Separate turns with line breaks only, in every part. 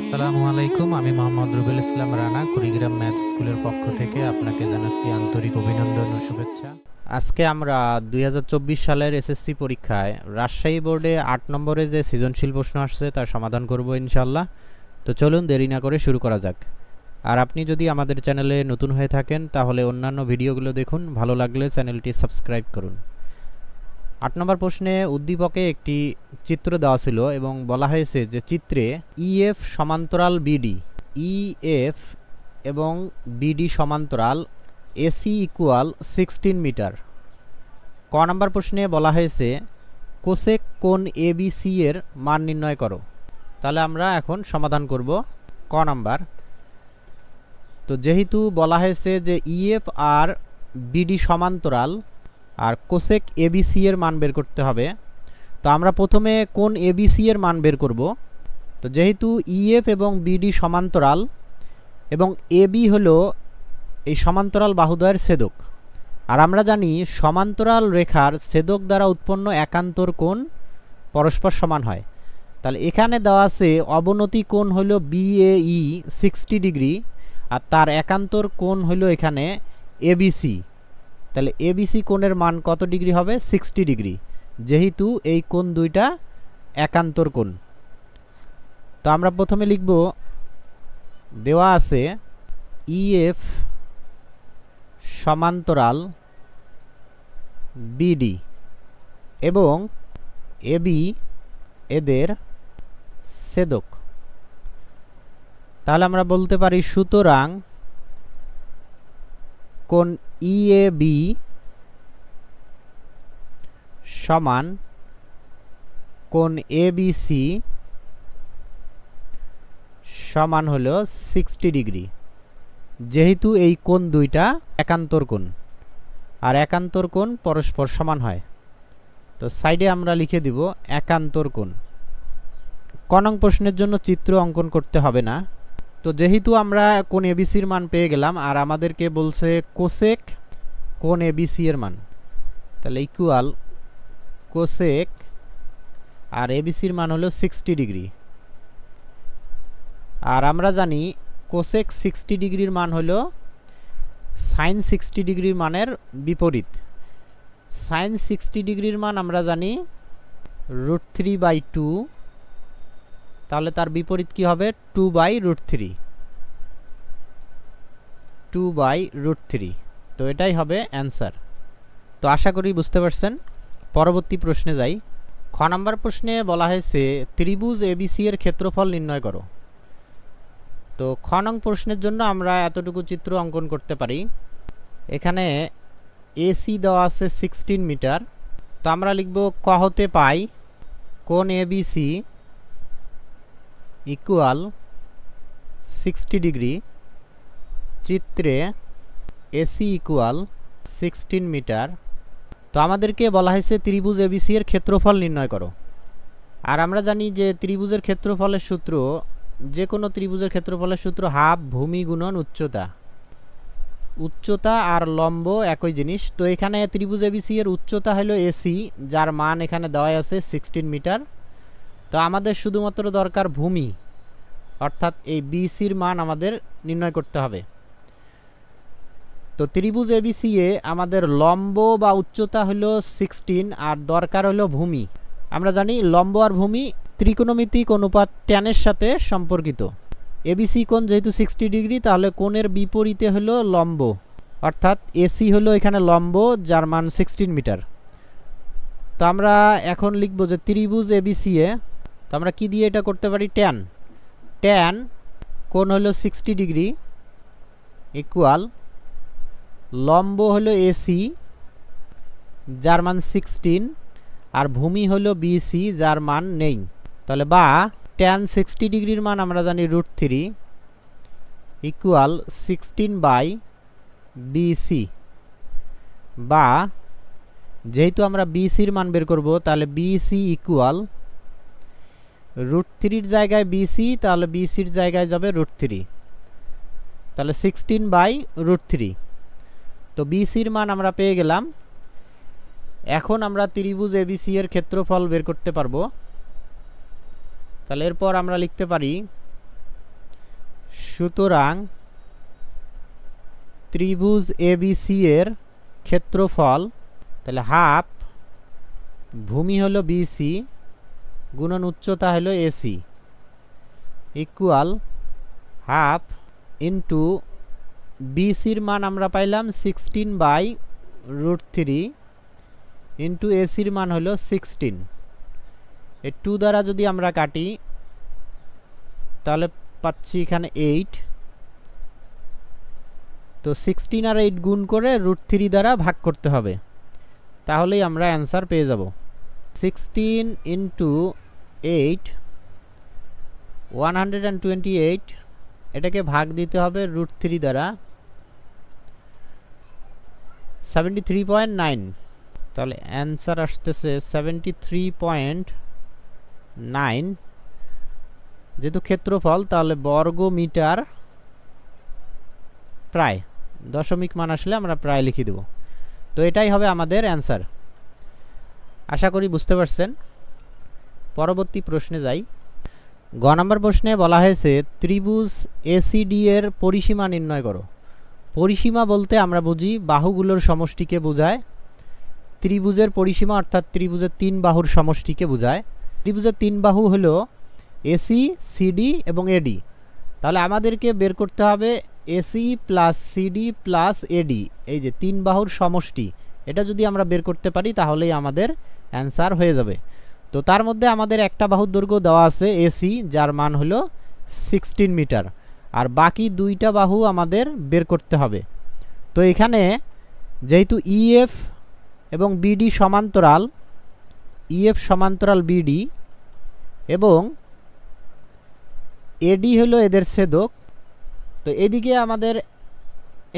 আসসালামু আলাইকুম, আমি মোহাম্মদ রুবেল ইসলাম রানা, কুড়িগ্রাম ম্যাথ স্কুলের পক্ষ থেকে আপনাকে জানাচ্ছি আন্তরিক অভিনন্দন ও শুভেচ্ছা। আজকে আমরা দুই হাজার চব্বিশ সালের এসএসসি পরীক্ষায় রাজশাহী বোর্ডে আট নম্বরে যে সৃজনশীল প্রশ্ন আসছে তার সমাধান করব ইনশাল্লাহ তো চলুন দেরি না করে শুরু করা যাক। আর আপনি যদি আমাদের চ্যানেলে নতুন হয়ে থাকেন তাহলে অন্যান্য ভিডিওগুলো দেখুন, ভালো লাগলে চ্যানেলটি সাবস্ক্রাইব করুন। আট নম্বর প্রশ্নে উদ্দীপকে একটি চিত্র দেওয়া ছিল এবং বলা হয়েছে যে চিত্রে ইএফ সমান্তরাল বিডি ইএফ এবং বিডি সমান্তরাল A C equal sixteen metre ক নম্বর প্রশ্নে বলা হয়েছে, কোসেক কোন এবিসি এর মান নির্ণয় করো। তাহলে আমরা এখন সমাধান করব ক নাম্বার। তো যেহেতু বলা হয়েছে যে ইএফ আর বিডি সমান্তরাল আর কোসেক এবিসি এর মান বের করতে হবে। তো আমরা প্রথমে কোন এবিসি এর মান বের করব? তো যেহেতু ইএফ এবং বিডি সমান্তরাল, এবং এবি হলো এই সমান্তরাল বাহুদ্বয়ের ছেদক। আর আমরা জানি সমান্তরাল রেখার ছেদক দ্বারা উৎপন্ন একান্তর কোণ পরস্পর সমান হয়। তাহলে এখানে দেওয়া আছে অবনতি কোণ হলো বিএই সিক্সটি ডিগ্রি আর তার একান্তর কোণ হলো এখানে এবিসি তাহলে এবিসি কোণের মান কত ডিগ্রি হবে? Sixty degree. যেহেতু এই কোণ দুইটা একান্তর কোণ। তো আমরা প্রথমে লিখব, দেওয়া আছে ইএফ সমান্তরাল বিডি এবং এবি এদের ছেদক। তাহলে আমরা বলতে পারি সুতরাং কোন ইএবি সমান কোন এবিসি সমান হলো সিক্সটি ডিগ্রি যেহেতু এই কোণ দুইটা একান্তর কোণ, আর একান্তর কোণ পরস্পর সমান হয়, তো সাইডে আমরা লিখে দিব একান্তর কোণ। কনং প্রশ্নের জন্য চিত্র অঙ্কন করতে হবে না। তো যেহেতু আমরা কোন এবিসির মান পেয়ে গেলাম, আর আমাদেরকে বলছে কোসেক, কোন এবিসি এর মান। তাহলে ইকুয়াল কোসেক, আর এবিসির মান হলো সিক্সটি ডিগ্রি আর আমরা জানি কোসেক সিক্সটি ডিগ্রির মান হলো সাইন সিক্সটি ডিগ্রির মানের বিপরীত। সাইন সিক্সটি ডিগ্রির মান আমরা জানি রুট থ্রি বাই টু তাহলে তার বিপরীত কি হবে? Two by root three two by root three তো এটাই হবে অ্যান্সার তো আশা করি বুঝতে পারছেন। পরবর্তী প্রশ্নে যাই। খ নম্বর প্রশ্নে বলা হয়েছে, ত্রিভুজ এবিসি এর ক্ষেত্রফল নির্ণয় করো। তো খ নং প্রশ্নের জন্য আমরা এতটুকু চিত্র অঙ্কন করতে পারি। এখানে এসি দেওয়া আছে সিক্সটিন মিটার তো আমরা লিখব, ক হতে পাই কোন এবিসি ইকুয়াল সিক্সটি ডিগ্রি চিত্রে এসি ইকুয়াল সিক্সটিন মিটার তো আমাদেরকে বলা হয়েছে ত্রিভুজ এবিসি এর ক্ষেত্রফল নির্ণয় করো। আর আমরা জানি যে ত্রিভুজের ক্ষেত্রফলের সূত্র, যে কোনো ত্রিভুজের ক্ষেত্রফলের সূত্র হাফ, ভূমি, গুণন, উচ্চতা। উচ্চতা আর লম্ব একই জিনিস। তো এখানে ত্রিভুজ এবিসি এর উচ্চতা হলো এসি যার মান এখানে দেওয়া আছে সিক্সটিন মিটার তো আমাদের শুধুমাত্র দরকার ভূমি, অর্থাৎ এই বিসির মান আমাদের নির্ণয় করতে হবে। তো ত্রিভুজ এবিসি এ আমাদের লম্ব বা উচ্চতা হলো সিক্সটিন আর দরকার হলো ভূমি। আমরা জানি লম্ব আর ভূমি ত্রিকোণমিতিক অনুপাত ট্যানের সাথে সম্পর্কিত। এবিসি কোণ যেহেতু সিক্সটি ডিগ্রি, তাহলে কোণের বিপরীতে হলো লম্ব, অর্থাৎ এসি হলো এখানে লম্ব, যার মান সিক্সটিন মিটার। তো আমরা এখন লিখব যে ত্রিভুজ এবিসি এ তো আমরা কি দিয়ে এটা করতে পারি? ট্যান ট্যান কোণ হলো সিক্সটি ডিগ্রি ইকুয়াল লম্ব হলো এসি যার মান সিক্সটিন আর ভূমি হলো বিসি যার মান নেই। তাহলে বা ট্যান সিক্সটি ডিগ্রির মান আমরা জানি root three equal sixteen by BC বা, যেহেতু আমরা বিসির মান বের করব, তাহলে বিসি ইকুয়াল রুট থ্রির জায়গায় বিসি তাহলে বিসির জায়গায় যাবে রুট থ্রি তাহলে সিক্সটিন বাই রুট থ্রি তো বিসির মান আমরা পেয়ে গেলাম। এখন আমরা ত্রিভুজ এবিসি এর ক্ষেত্রফল বের করতে পারব। তাহলে এরপর আমরা লিখতে পারি, সুতরাং ত্রিভুজ এবিসি এর ক্ষেত্রফল, তাহলে হাফ ভূমি হলো বিসি গুণন উচ্চতা হলো এসি। ইকুয়াল হাফ ইন্টু বিসির মান আমরা পাইলাম sixteen by root three into এসির মান হলো সিক্সটিন এই টু দ্বারা যদি আমরা কাটি, তাহলে পাচ্ছি এখানে এইট তো সিক্সটিন আর এইট গুণ করে রুট থ্রি দ্বারা ভাগ করতে হবে। তাহলেই আমরা অ্যান্সার পেয়ে যাব। Sixteen into eight one hundred and twenty eight এটাকে ভাগ দিতে হবে রুট থ্রি দ্বারা সেভেন্টি থ্রি পয়েন্ট নাইন তাহলে অ্যান্সার আসতেছে সেভেন্টি থ্রি পয়েন্ট নাইন যেহেতু ক্ষেত্রফল, তাহলে বর্গ মিটার প্রায়, দশমিক মান আসলে আমরা প্রায় লিখে দেব। তো এটাই হবে আমাদের অ্যান্সার আশা করি বুঝতে পারছেন। পরবর্তী প্রশ্নে যাই। গ নম্বর প্রশ্নে বলা হয়েছে, ত্রিভুজ এসিডি এর পরিসীমা নির্ণয় করো। পরিসীমা বলতে আমরা বুঝি বাহুগুলোর সমষ্টিকে বোঝায়। ত্রিভুজের পরিসীমা অর্থাৎ ত্রিভুজের তিন বাহুর সমষ্টিকে বোঝায়। ত্রিভুজের তিন বাহু হলো এসি সিডি এবং এডি তাহলে আমাদেরকে বের করতে হবে AC plus CD plus AD এই যে তিন বাহুর সমষ্টি, এটা যদি আমরা বের করতে পারি তাহলেই আমাদের অ্যান্সার হয়ে যাবে। তো তার মধ্যে আমাদের একটা বাহুর দৈর্ঘ্য দেওয়া আছে এসি, যার মান হলো সিক্সটিন মিটার। আর বাকি দুইটা বাহু আমাদের বের করতে হবে। তো এখানে যেহেতু ইএফ এবং বিডি সমান্তরাল ইএফ সমান্তরাল বিডি এবং এডি হলো এদের ছেদক। তো এদিকে আমাদের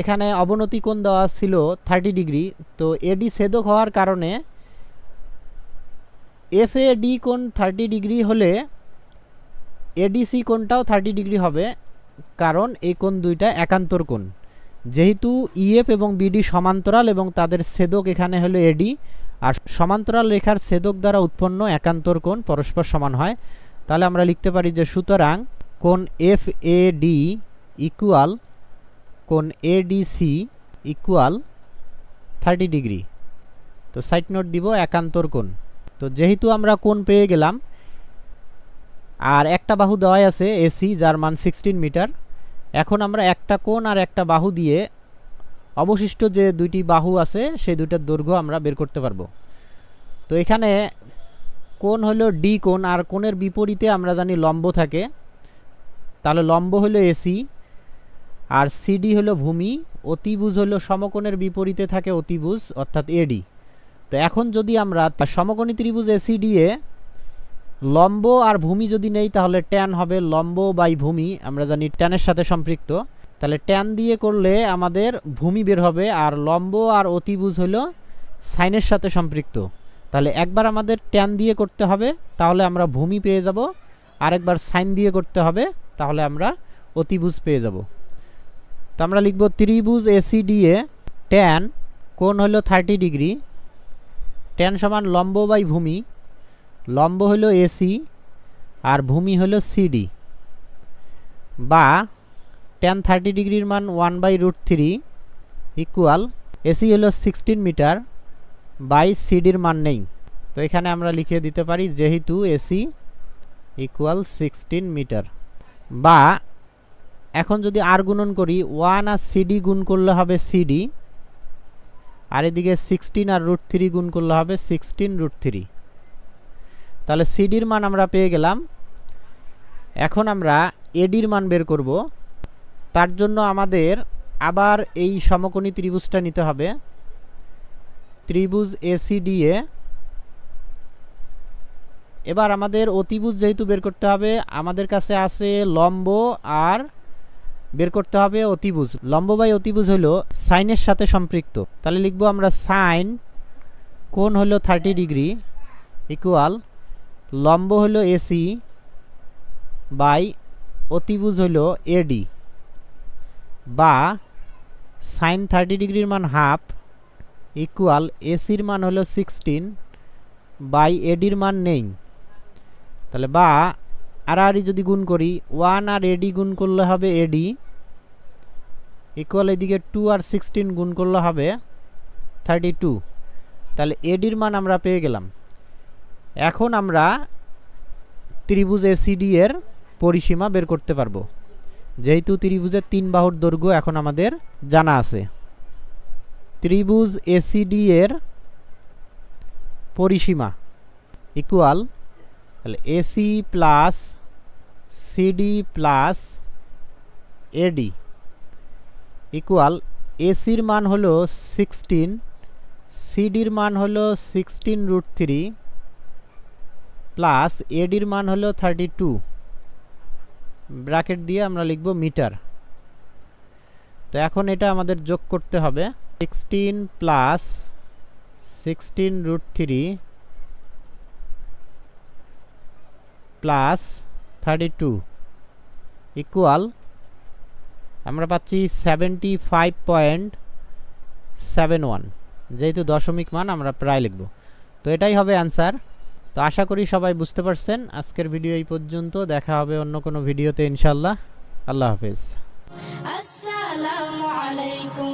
এখানে অবনতি কোণ দেওয়া ছিল থার্টি ডিগ্রি তো এডি ছেদক হওয়ার কারণে এফ এ ডি কোণ থার্টি ডিগ্রি হলে এডিসি কোণটাও থার্টি ডিগ্রি হবে, কারণ এই কোণ দুইটা একান্তর কোণ। যেহেতু ইএফ এবং বিডি সমান্তরাল এবং তাদের ছেদক এখানে হলো এডি আর সমান্তরাল রেখার ছেদক দ্বারা উৎপন্ন একান্তর কোণ পরস্পর সমান হয়, তাহলে আমরা লিখতে পারি যে সুতরাং কোণ এফ এ ডি ইকুয়াল কোণ এডিসি ইকুয়াল থার্টি ডিগ্রি তো সাইড নোট দিব একান্তর কোণ। তো যেহেতু আমরা কোন পেয়ে গেলাম, আর একটা বাহু দেওয়াই আছে এসি যার মান সিক্সটিন মিটার। এখন আমরা একটা কোণ আর একটা বাহু দিয়ে অবশিষ্ট যে দুইটি বাহু আছে, সেই দুইটার দৈর্ঘ্য আমরা বের করতে পারব। তো এখানে কোণ হলো ডি কোণ, আর কোণের বিপরীতে আমরা জানি লম্ব থাকে। তাহলে লম্ব হলো এসি আর সিডি হলো ভূমি, অতিভুজ হলো সমকোণের বিপরীতে থাকে অতিভুজ, অর্থাৎ এডি তো এখন যদি আমরা সমকোণী ত্রিভুজ এসিডি এ লম্ব আর ভূমি যদি নেই, তাহলে ট্যান হবে লম্ব বাই ভূমি। আমরা জানি ট্যানের সাথে সম্পৃক্ত। তাহলে ট্যান দিয়ে করলে আমাদের ভূমি বের হবে আর লম্ব আর অতিভুজ হলো সাইনের সাথে সম্পৃক্ত। তাহলে একবার আমাদের ট্যান দিয়ে করতে হবে, তাহলে আমরা ভূমি পেয়ে যাব। আরেকবার সাইন দিয়ে করতে হবে, তাহলে আমরা অতিভুজ পেয়ে যাব। তো আমরা লিখব ত্রিভুজ এসিডি এ ট্যান কোণ হলো থার্টি ডিগ্রি ট্যান সমান লম্ব বাই ভূমি, লম্ব হলো এসি আর ভূমি হলো সিডি বা ট্যান থার্টি ডিগ্রির মান one by root three equal AC হলো সিক্সটিন মিটার বাই সিডির মান নেই। তো এখানে আমরা লিখে দিতে পারি যেহেতু এসি ইকুয়াল সিক্সটিন মিটার বা এখন যদি আর গুণন করি ওয়ান আর সিডি গুণ করলে হবে সিডি আর এদিকে সিক্সটিন আর রুট থ্রি গুণ করলে হবে সিক্সটিন রুট থ্রি তাহলে সিডির মান আমরা পেয়ে গেলাম। এখন আমরা এডির মান বের করব। তার জন্য আমাদের আবার এই সমকোণী ত্রিভুজটা নিতে হবে। ত্রিভুজ এসিডিএ এবার আমাদের অতিভুজ যেহেতু বের করতে হবে, আমাদের কাছে আছে লম্ব আর বের করতে হবে অতিভুজ। লম্ব বাই অতিভুজ হলো সাইনের সাথে সম্পৃক্ত। তাহলে লিখব আমরা সাইন কোণ হলো থার্টি ডিগ্রি ইকুয়াল লম্ব হলো এসি বাই অতিভুজ হলো এডি বা সাইন থার্টি ডিগ্রির মান হাফ ইকুয়াল এসির মান হলো সিক্সটিন বাই এডির মান নেই। তাহলে বা আর যদি গুণ করি ওয়ান আর এডি গুণ করলে হবে এডি ইকুয়াল এদিকে টু আর সিক্সটিন গুণ করলে হবে থার্টি টু তাহলে এডির মান আমরা পেয়ে গেলাম। এখন আমরা ত্রিভুজ এসিডি এর পরিসীমা বের করতে পারব। যেহেতু ত্রিভুজের তিন বাহুর দৈর্ঘ্য এখন আমাদের জানা আছে। ত্রিভুজ এসিডি এর পরিসীমা ইকুয়াল তাহলে A C plus C D plus A D equal এসির মান হলো সিক্সটিন সিডির মান হলো সিক্সটিন রুট থ্রি প্লাস এডির মান হলো থার্টি টু ব্র্যাকেট দিয়ে আমরা লিখব মিটার তো এখন এটা আমাদের যোগ করতে হবে sixteen plus sixteen root three plus thirty two equal আমরা পাচ্ছি seventy five point seven one. যেহেতু দশমিক মান, আমরা প্রায় লিখব। তো এটাই হবে অ্যান্সার তো আশা করি সবাই বুঝতে পারছেন। আজকের ভিডিও এই পর্যন্ত। দেখা হবে অন্য কোনো ভিডিওতে ইনশাল্লাহ আল্লাহ হাফিজ। আসসালামু আলাইকুম